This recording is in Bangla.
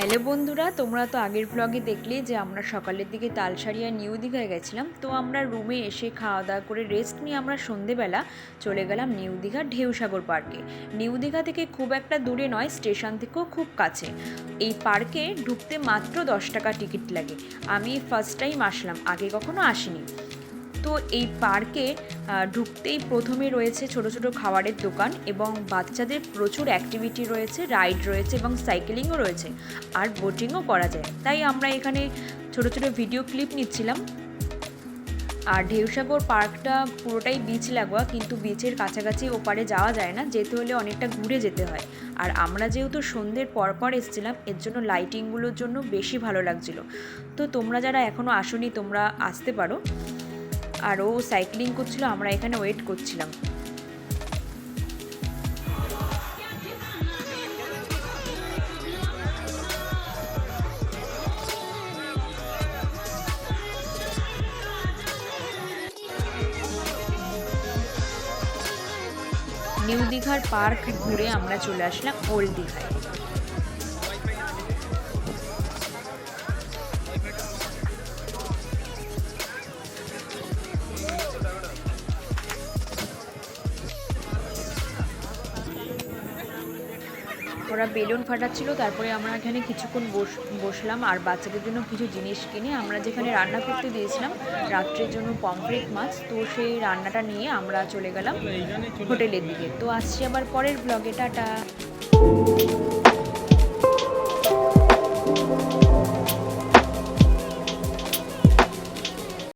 হ্যালো বন্ধুরা, তোমরা তো আগের ব্লগে দেখলে যে আমরা সকালের দিকে তালসারিয়া নিউ দীঘায় গেছিলাম। তো আমরা রুমে এসে খাওয়া দাওয়া করে রেস্ট নিয়ে আমরা সন্ধেবেলা চলে গেলাম নিউ দীঘার ঢেউসাগর পার্কে নিউ দীঘা থেকে খুব একটা দূরে নয় স্টেশন থেকেও খুব কাছে। এই পার্কে ঢুকতে মাত্র দশ টাকা টিকিট লাগে। আমি ফার্স্ট টাইম আসলাম, আগে কখনো আসিনি। তো এই পার্কে ঢুকতেই প্রথমে রয়েছে ছোট ছোট খাবারের দোকান এবং বাচ্চাদের প্রচুর অ্যাক্টিভিটি রয়েছে রাইড রয়েছে এবং সাইকেলিংও রয়েছে আর বোটিংও করা যায়। তাই আমরা এখানে ছোট ছোট ভিডিও ক্লিপ নিচ্ছিলাম। আর ঢেউসাগর পার্কটা পুরোটাই বিচ লাগোয়া, কিন্তু বিচের কাছাকাছি ওপারে যাওয়া যায় না, যেতে হলে অনেকটা ঘুরে যেতে হয়। আর আমরা যেহেতু সন্ধ্যের পর পর এসেছিলাম, এর জন্য লাইটিংগুলোর জন্য বেশি ভালো লাগছিল। তো তোমরা যারা এখনও আসোনি, তোমরা আসতে পারো। আর ও সাইক্লিং করছিল, আমরা এখানে ওয়েট করছিলাম। নিউ দীঘার পার্ক ঘুরে আমরা চলে আসলাম ওল্ড দীঘায়। ওরা বেলুন ফাটাচ্ছিল, তারপরে আমরা এখানে কিছুক্ষণ বস, বসলাম আর বাচ্চাদের জন্য কিছু জিনিস কিনে আমরা যেখানে রান্না করতে দিয়েছিলাম রাত্রের জন্য পমফ্রেট মাছ, তো সেই রান্নাটা নিয়ে আমরা চলে গেলাম হোটেলের দিকে। তো আসছি আবার পরের ব্লগে টাটা।